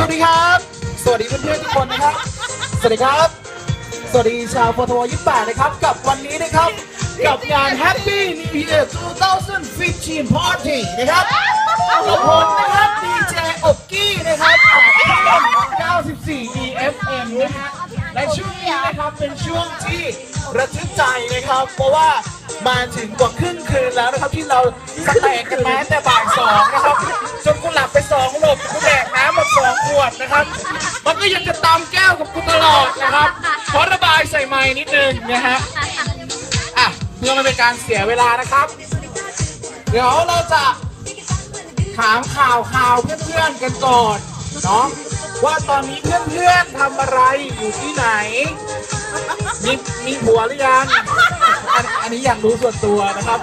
วัสดีครับ สวัสดีเพื่อนๆทุกคนนะครับ สวัสดีครับ สวัสดีชาวปทว28นะครับ กับวันนี้นะครับ กับงาน Happy New Year 2015 Party นะครับกับผมนะครับดีเจอบกี้นะครับ94 EFM นะฮะในช่วงนี้นะครับเป็นช่วงที่ระทึกใจนะครับ เพราะว่ามาถึงกว่าครึ่งคืนแล้วนะครับที่เราสแตกกันมาแต่บ่ายสองนะครับ ดนะครับ มันก็ยังจะตามแก้วกับกูตลอดนะครับขอระบายใส่ไม้นิดนึงนะฮะอะเพื่อไม่เป็นการเสียเวลานะครับ เดี๋ยวเราจะถามข่าวข่าวเพื่อนๆกันก่อนเนาะว่าตอนนี้เพื่อนๆทำอะไรอยู่ที่ไหน มีมีผัวหรือยังอันอันนี้อยากรู้ส่วนตัวนะครับ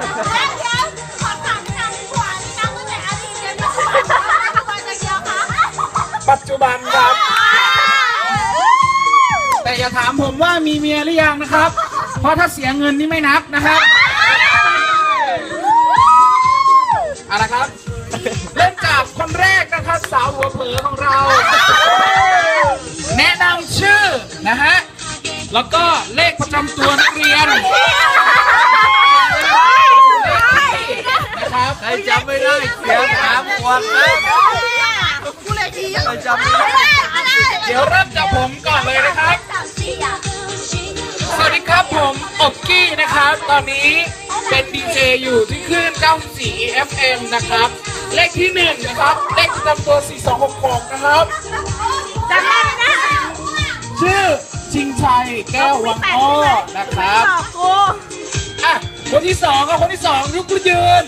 ปัจจุบันครับ แต่อย่าถามผมว่ามีเมียหรือยังนะครับ เพราะถ้าเสียเงินนี่ไม่นับนะครับเอาละครับเริ่มจากคนแรกนะครับสาวหัวเผลอของเรา แนะนำชื่อนะฮะ แล้วก็เลขประจำตัวนักเรียน นะครับ ใครจำไม่ได้เสียงถามก่อนนะใคร จำไม่ได้เดี๋ยวเริ่มจากผมก่อนเลยนะครับ สวัสดีครับผมอบกี้นะครับ ตอนนี้เป็นดีเจอยู่ที่คลื่น94 FM นะครับ เลขที่1นะครับ เลขประจำตัว4266 นะครับจ้าชื่อชิงชัยแก้ววังอ้อนะครับอะคนที่สองกับคนที่สองยกมือยืน